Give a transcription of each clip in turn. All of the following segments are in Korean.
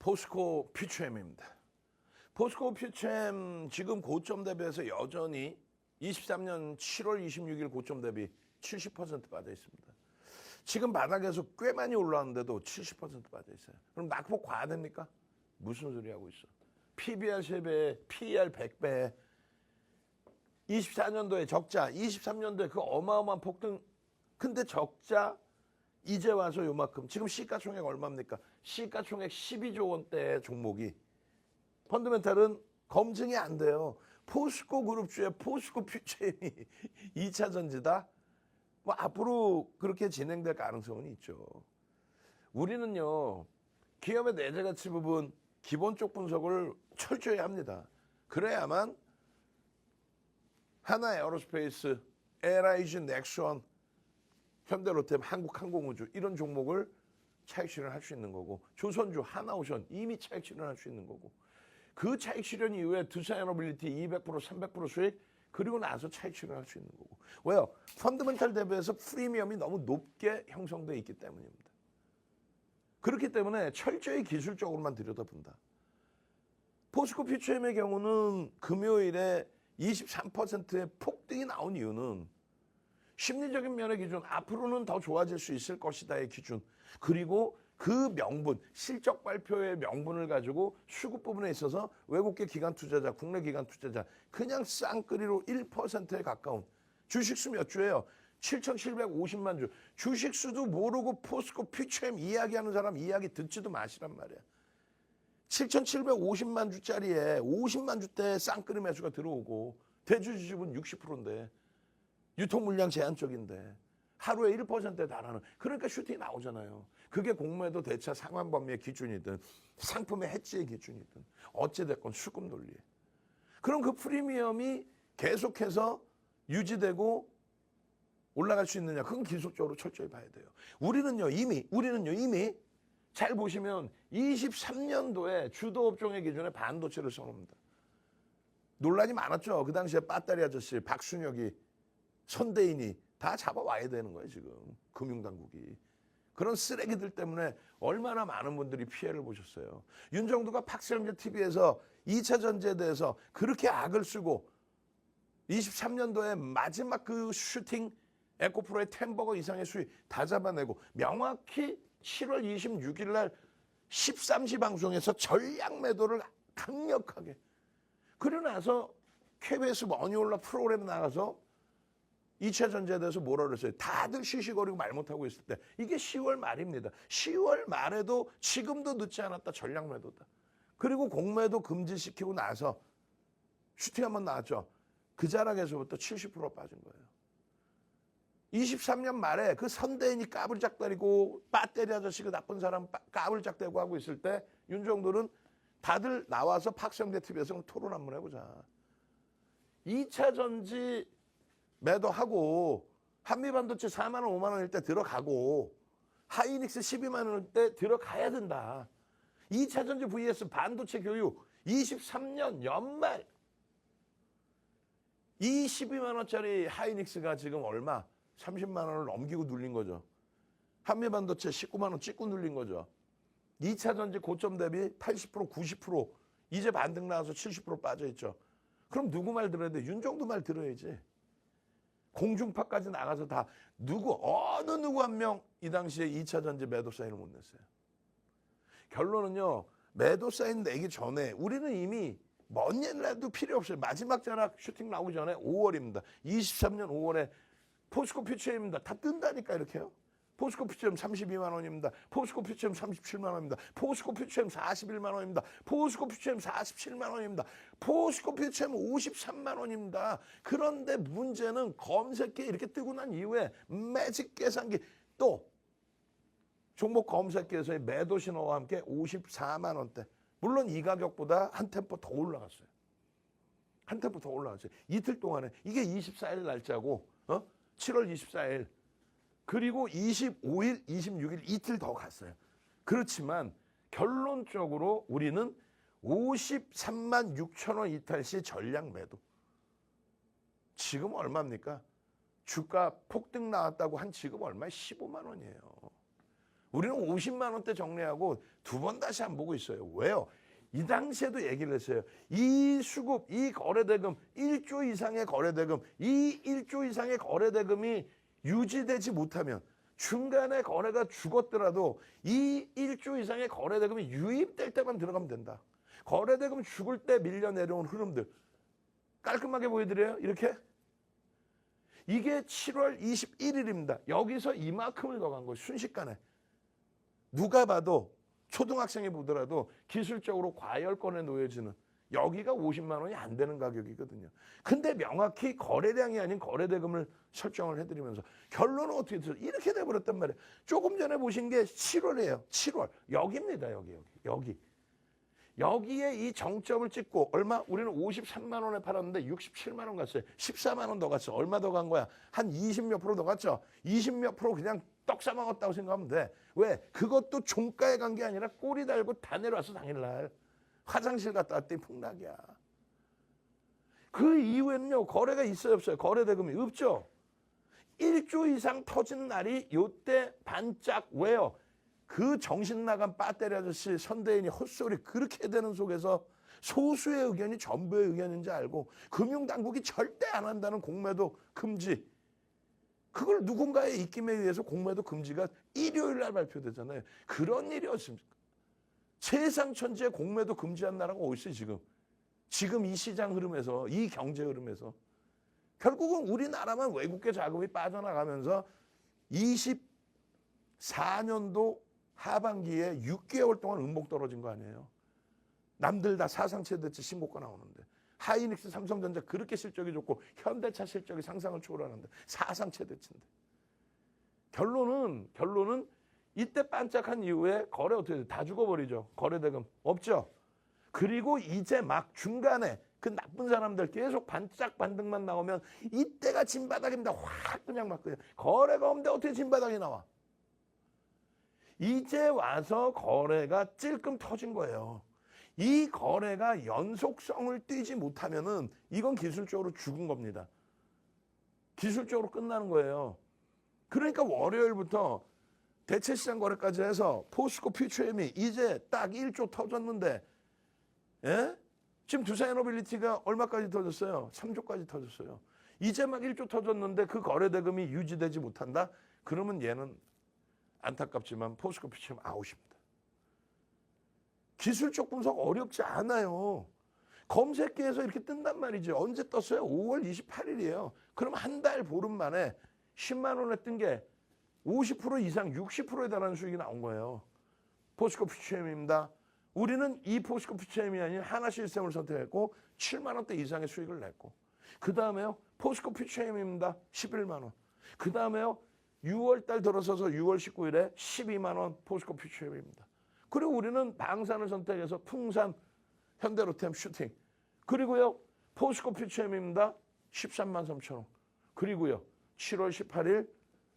포스코 퓨처엠입니다. 포스코 퓨처엠 지금 고점 대비해서 여전히 23년 7월 26일 고점 대비 70% 빠져 있습니다. 지금 바닥에서 꽤 많이 올라왔는데도 70% 빠져 있어요. 그럼 낙폭 과대입니까? 무슨 소리 하고 있어? PBR 3배, PER 100배. 24년도에 적자, 23년도에 그 어마어마한 폭등. 근데 적자 이제 와서 요만큼. 지금 시가총액 얼마입니까? 시가총액 12조 원대 종목이 펀드멘탈은 검증이 안 돼요. 포스코 그룹주의 포스코 퓨처엠이 2차 전지다. 뭐 앞으로 그렇게 진행될 가능성은 있죠. 우리는요 기업의 내재 가치 부분 기본적 분석을 철저히 합니다. 그래야만 하나 에어로스페이스, LIG, 넥션, 현대로템, 한국항공우주 이런 종목을 차익 실현할 수 있는 거고 조선주, 하나오션 이미 차익 실현할 수 있는 거고 그 차익 실현 이후에 두산에너빌리티 200% 300% 수익 그리고 나서 차익 실현할 수 있는 거고 왜요? 펀드멘탈 대비해서 프리미엄이 너무 높게 형성되어 있기 때문입니다. 그렇기 때문에 철저히 기술적으로만 들여다본다. 포스코 퓨처엠의 경우는 금요일에 23%의 폭등이 나온 이유는 심리적인 면의 기준, 앞으로는 더 좋아질 수 있을 것이다의 기준, 그리고 그 명분, 실적 발표의 명분을 가지고 수급 부분에 있어서 외국계 기관 투자자, 국내 기관 투자자, 그냥 쌍끌이로 1%에 가까운 주식수 몇 주예요? 7,750만 주. 주식수도 모르고 포스코 퓨처엠 이야기하는 사람 이야기 듣지도 마시란 말이야. 7,750만 주짜리에 50만 주대 쌍끌이 매수가 들어오고 대주주집은 60%인데 유통 물량 제한적인데 하루에 1%에 달하는 그러니까 슈팅이 나오잖아요. 그게 공매도 대차 상환 범위의 기준이든 상품의 해지의 기준이든 어찌 됐건 수급 논리. 그럼 그 프리미엄이 계속해서 유지되고 올라갈 수 있느냐? 그건 기술적으로 철저히 봐야 돼요. 우리는요, 이미, 우리는요, 이미 잘 보시면 23년도에 주도 업종의 기준에 반도체를 써놓습니다. 논란이 많았죠. 그 당시에 빠따리 아저씨, 박순혁이, 손대인이 다 잡아와야 되는 거예요, 지금. 금융당국이. 그런 쓰레기들 때문에 얼마나 많은 분들이 피해를 보셨어요. 윤정두가 팍스형제 TV에서 2차 전지에 대해서 그렇게 악을 쓰고 23년도에 마지막 그 슈팅 에코프로의 템버거 이상의 수익 다 잡아내고 명확히 7월 26일 날 13시 방송에서 전략 매도를 강력하게 그러고 나서 KBS 머니올라 프로그램 나가서 2차 전지에 대해서 뭐라 그랬어요? 다들 쉬쉬거리고 말 못하고 있을 때 이게 10월 말입니다. 10월 말에도 지금도 늦지 않았다 전략 매도다. 그리고 공매도 금지시키고 나서 슈팅 한번 나왔죠. 그 자락에서부터 70% 빠진 거예요. 23년 말에 그 선대인이 까불짝거리고 빠때리 아저씨 그 나쁜 사람 빠- 까불짝대고 하고 있을 때 윤정도는 다들 나와서 박성대 TV에서 토론 한번 해보자. 2차 전지 매도하고 한미반도체 4만 원, 5만 원일 때 들어가고 하이닉스 12만 원일 때 들어가야 된다. 2차 전지 vs 반도체 교육 23년 연말 22만 원짜리 하이닉스가 지금 얼마? 30만 원을 넘기고 눌린 거죠. 한미반도체 19만 원 찍고 눌린 거죠. 2차 전지 고점 대비 80% 90% 이제 반등 나와서 70% 빠져 있죠. 그럼 누구 말 들어야 돼? 윤정도 말 들어야지. 공중파까지 나가서 다 누구 어느 누구 한 명 이 당시에 2차 전지 매도 사인을 못 냈어요. 결론은요. 매도 사인 내기 전에 우리는 이미 먼 옛날도 필요 없어요. 마지막 자락 슈팅 나오기 전에 5월입니다. 23년 5월에 포스코 퓨처엠입니다. 다 뜬다니까 이렇게요. 포스코 퓨처엠 32만 원입니다. 포스코 퓨처엠 37만 원입니다. 포스코 퓨처엠 41만 원입니다. 포스코 퓨처엠 47만 원입니다. 포스코 퓨처엠 53만 원입니다. 그런데 문제는 검색기 이렇게 뜨고 난 이후에 매직 계산기 또 종목 검색기에서의 매도 신호와 함께 54만 원대. 물론 이 가격보다 한 템포 더 올라갔어요. 한 템포 더 올라갔어요. 이틀 동안에 이게 24일 날짜고 어? 7월 24일 그리고 25일, 26일 이틀 더 갔어요. 그렇지만 결론적으로 우리는 53만 6천 원 이탈 시 전량 매도. 지금 얼마입니까? 주가 폭등 나왔다고 한 지금 얼마에 15만 원이에요. 우리는 50만 원대 정리하고 두 번 다시 안 보고 있어요. 왜요? 이 당시에도 얘기를 했어요. 이 수급, 이 거래대금, 1조 이상의 거래대금, 이 1조 이상의 거래대금이 유지되지 못하면 중간에 거래가 죽었더라도 이 1조 이상의 거래대금이 유입될 때만 들어가면 된다. 거래대금 죽을 때 밀려 내려온 흐름들 깔끔하게 보여드려요. 이렇게 이게 7월 21일입니다. 여기서 이만큼을 더 간 거예요. 순식간에. 누가 봐도 초등학생이 보더라도 기술적으로 과열권에 놓여지는 여기가 50만 원이 안 되는 가격이거든요. 근데 명확히 거래량이 아닌 거래대금을 설정을 해드리면서 결론은 어떻게 됐어요? 이렇게 돼버렸단 말이에요. 조금 전에 보신 게 7월이에요. 7월. 여기입니다. 여기, 여기, 여기. 여기에 이 정점을 찍고 얼마? 우리는 53만 원에 팔았는데 67만 원 갔어요. 14만 원 더 갔어. 얼마 더 간 거야? 한 20 몇 프로 더 갔죠. 20 몇 프로 그냥 떡 싸먹었다고 생각하면 돼. 왜? 그것도 종가에 간 게 아니라 꼬리 달고 다 내려와서 당일날 화장실 갔다 왔더니 폭락이야. 그 이후에는요 거래가 있어요 없어요? 거래 대금이 없죠. 1조 이상 터진 날이 요때 반짝 왜요? 그 정신 나간 배터리 아저씨 선대인이 헛소리 그렇게 되는 속에서 소수의 의견이 전부의 의견인지 알고 금융당국이 절대 안 한다는 공매도 금지 그걸 누군가의 입김에 의해서 공매도 금지가 일요일 날 발표되잖아요. 그런 일이었습니까? 세상 천지에 공매도 금지한 나라가 어디 있어요 지금? 지금 이 시장 흐름에서 이 경제 흐름에서 결국은 우리나라만 외국계 자금이 빠져나가면서 24년도 하반기에 6개월 동안 음봉 떨어진 거 아니에요. 남들 다 사상 최대치 신고가 나오는데 하이닉스 삼성전자 그렇게 실적이 좋고 현대차 실적이 상상을 초월하는데 사상 최대치인데 결론은 결론은 이때 반짝한 이후에 거래 어떻게 돼? 다 죽어버리죠. 거래대금 없죠. 그리고 이제 막 중간에 그 나쁜 사람들 계속 반짝 반등만 나오면 이때가 진바닥입니다. 확 그냥 막 그냥 거래가 없는데 어떻게 진바닥이 나와? 이제 와서 거래가 찔끔 터진 거예요. 이 거래가 연속성을 띄지 못하면은 이건 기술적으로 죽은 겁니다. 기술적으로 끝나는 거예요. 그러니까 월요일부터 대체 시장 거래까지 해서 포스코 퓨처엠이 이제 딱 1조 터졌는데 예? 지금 두산에너빌리티가 얼마까지 터졌어요? 3조까지 터졌어요. 이제 막 1조 터졌는데 그 거래 대금이 유지되지 못한다? 그러면 얘는 안타깝지만 포스코 퓨처엠 아웃입니다. 기술적 분석 어렵지 않아요. 검색기에서 이렇게 뜬단 말이죠. 언제 떴어요? 5월 28일이에요. 그럼 한 달 보름 만에 10만 원에 뜬 게 50% 이상 60%에 달하는 수익이 나온 거예요. 포스코 퓨처엠입니다. 우리는 이 포스코 퓨처엠이 아닌 하나 시스템을 선택했고 7만 원대 이상의 수익을 냈고 그 다음에요 포스코 퓨처엠입니다. 11만 원. 그 다음에요 6월 달 들어서서 6월 19일에 12만 원 포스코 퓨처엠입니다. 그리고 우리는 방산을 선택해서 풍산, 현대로템 슈팅. 그리고요, 포스코 퓨처엠입니다. 13만 3천 원. 그리고요, 7월 18일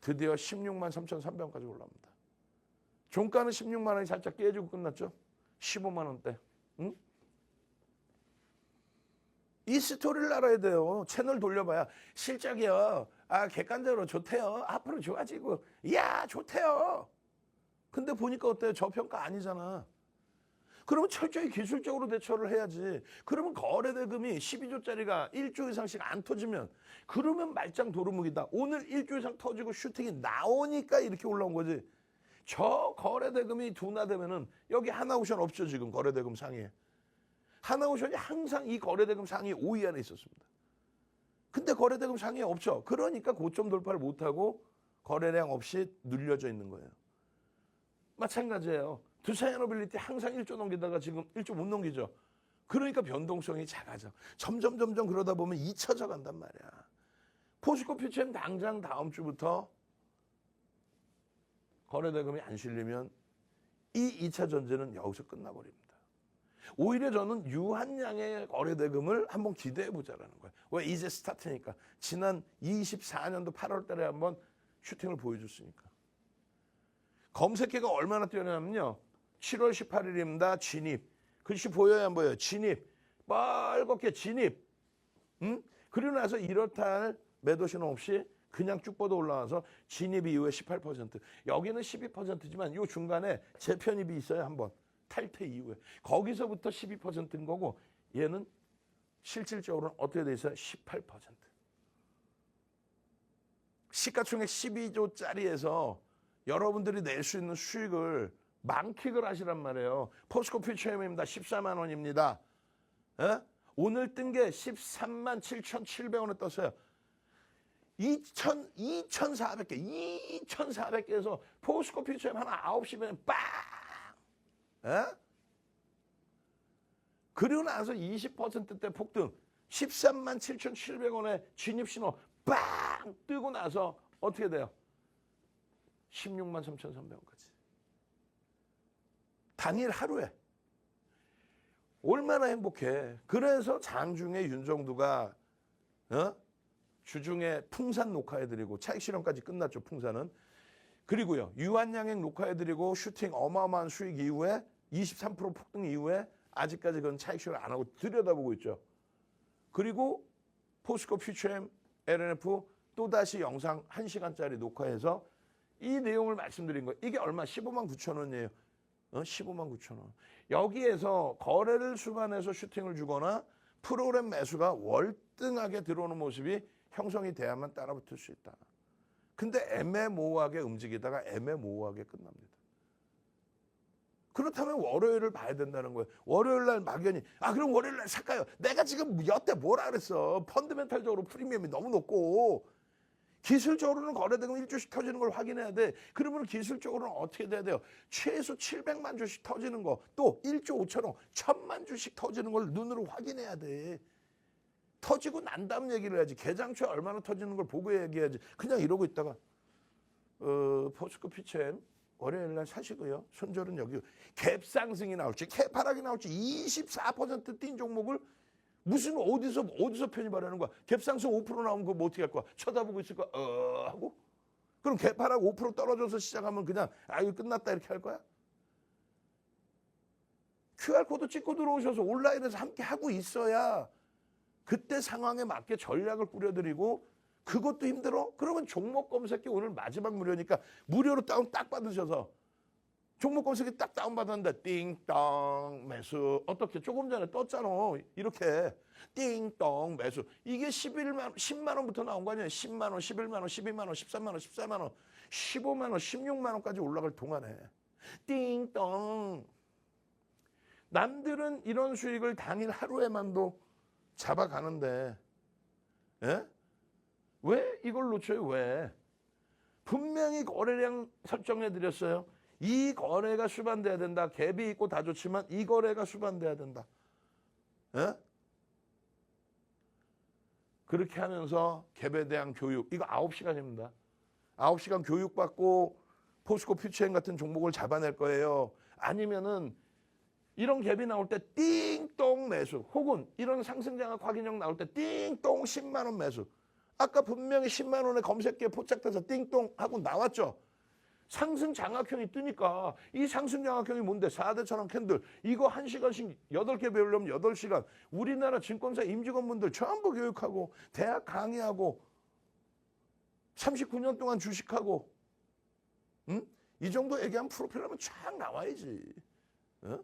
드디어 16만 3,300원까지 올라옵니다. 종가는 16만 원이 살짝 깨지고 끝났죠. 15만 원대. 응? 이 스토리를 알아야 돼요. 채널 돌려봐야 실적이요. 아 객관적으로 좋대요. 앞으로 좋아지고 야 좋대요. 근데 보니까 어때요? 저평가 아니잖아. 그러면 철저히 기술적으로 대처를 해야지. 그러면 거래 대금이 12조짜리가 1조 이상씩 안 터지면 그러면 말짱 도루묵이다. 오늘 1조 이상 터지고 슈팅이 나오니까 이렇게 올라온 거지. 저 거래 대금이 둔화되면은 여기 하나오션 없죠 지금 거래 대금 상위에. 하나오션이 항상 이 거래 대금 상위 5위 안에 있었습니다. 근데 거래 대금 상위에 없죠. 그러니까 고점 돌파를 못하고 거래량 없이 눌려져 있는 거예요. 마찬가지예요. 두산에너빌리티 항상 1조 넘기다가 지금 1조 못 넘기죠. 그러니까 변동성이 작아져. 점점 점점 그러다 보면 잊혀져 간단 말이야. 포스코 퓨처는 당장 다음 주부터 거래대금이 안 실리면 이 2차 전제는 여기서 끝나버립니다. 오히려 저는 유한량의 거래대금을 한번 기대해 보자라는 거예요. 왜 이제 스타트니까. 지난 24년도 8월 달에 한번 슈팅을 보여줬으니까. 검색해가 얼마나 뛰어나냐면요. 7월 18일입니다. 진입. 글씨 보여요, 안 보여요? 진입. 빨갛게 진입. 응? 그리고 나서 이렇다 할 매도 신호 없이 그냥 쭉 뻗어 올라와서 진입 이후에 18%. 여기는 12%지만 요 중간에 재편입이 있어요, 한번. 탈퇴 이후에. 거기서부터 12%인 거고 얘는 실질적으로는 어떻게 돼 있어요? 18%. 시가총액 12조짜리에서 여러분들이 낼 수 있는 수익을 만킥을 하시란 말이에요. 포스코 퓨처엠입니다. 14만 원입니다. 예? 오늘 뜬 게 13만 7,700원에 떴어요. 2,000, 2,400개, 2,400개에서 포스코 퓨처엠 하나 9시면 빵! 예? 그리고 나서 20%대 폭등, 13만 7,700원에 진입 신호 빵! 뜨고 나서 어떻게 돼요? 16만 3,300원까지. 당일 하루에. 얼마나 행복해. 그래서 장중에 윤정두가 어? 주중에 풍산 녹화해드리고 차익 실험까지 끝났죠. 풍산은. 그리고요 유한양행 녹화해드리고 슈팅 어마어마한 수익 이후에 23% 폭등 이후에 아직까지 그건 차익 실험 안 하고 들여다보고 있죠. 그리고 포스코 퓨처엠 LNF 또다시 영상 1시간짜리 녹화해서 이 내용을 말씀드린 거예요. 이게 얼마? 15만 9천 원이에요. 어? 15만 9천 원. 여기에서 거래를 수반해서 슈팅을 주거나 프로그램 매수가 월등하게 들어오는 모습이 형성이 돼야만 따라붙을 수 있다. 근데 애매모호하게 움직이다가 애매모호하게 끝납니다. 그렇다면 월요일을 봐야 된다는 거예요. 월요일 날 막연히 아 그럼 월요일 날 살까요? 내가 지금 여태 뭐라 그랬어? 펀드멘탈적으로 프리미엄이 너무 높고 기술적으로는 거래대금 1주씩 터지는 걸 확인해야 돼. 그러면 기술적으로는 어떻게 돼야 돼요? 최소 700만 주씩 터지는 거, 또 1조 5천억, 1000만 주씩 터지는 걸 눈으로 확인해야 돼. 터지고 난 다음 얘기를 해야지. 개장초에 얼마나 터지는 걸 보고 얘기해야지. 그냥 이러고 있다가 어, 포스코 피첸 월요일 날 사시고요. 손절은 여기 갭 상승이 나올지 갭 하락이 나올지 24%뛴 종목을 무슨 어디서 어디서 편입하라는 거야? 갭상승 5% 나오면 그거 뭐 어떻게 할 거야? 쳐다보고 있을 거야? 어 하고 그럼 갭하락 5% 떨어져서 시작하면 그냥 아 이거 끝났다 이렇게 할 거야? QR 코드 찍고 들어오셔서 온라인에서 함께 하고 있어야 그때 상황에 맞게 전략을 꾸려드리고 그것도 힘들어? 그러면 종목 검색기 오늘 마지막 무료니까 무료로 다운 딱 받으셔서 종목 검색기 딱 다운 받았는데 띵동 매수 어떻게 조금 전에 떴잖아 이렇게 띵동 매수 이게 11만 10만 원부터 나온 거 아니에요 10만 원 11만 원 12만 원 13만 원 14만 원 15만 원 16만 원까지 올라갈 동안에 띵동 남들은 이런 수익을 당일 하루에만도 잡아가는데 예? 왜 이걸 놓쳐요? 왜? 분명히 거래량 설정해 드렸어요. 이 거래가 수반돼야 된다. 갭이 있고 다 좋지만 이 거래가 수반돼야 된다. 예? 그렇게 하면서 갭에 대한 교육 이거 9시간입니다. 9시간 교육받고 포스코 퓨처엔 같은 종목을 잡아낼 거예요. 아니면은 이런 갭이 나올 때 띵동 매수 혹은 이런 상승장악 확인형 나올 때 띵동 10만 원 매수 아까 분명히 10만 원에 검색기에 포착돼서 띵동 하고 나왔죠. 상승 장악형이 뜨니까 이 상승 장악형이 뭔데? 4대 천왕 캔들. 이거 1시간씩 8개 배우려면 8시간. 우리나라 증권사 임직원분들 전부 교육하고 대학 강의하고 39년 동안 주식하고 응? 이 정도 얘기하면 프로필 하면 쫙 나와야지. 어?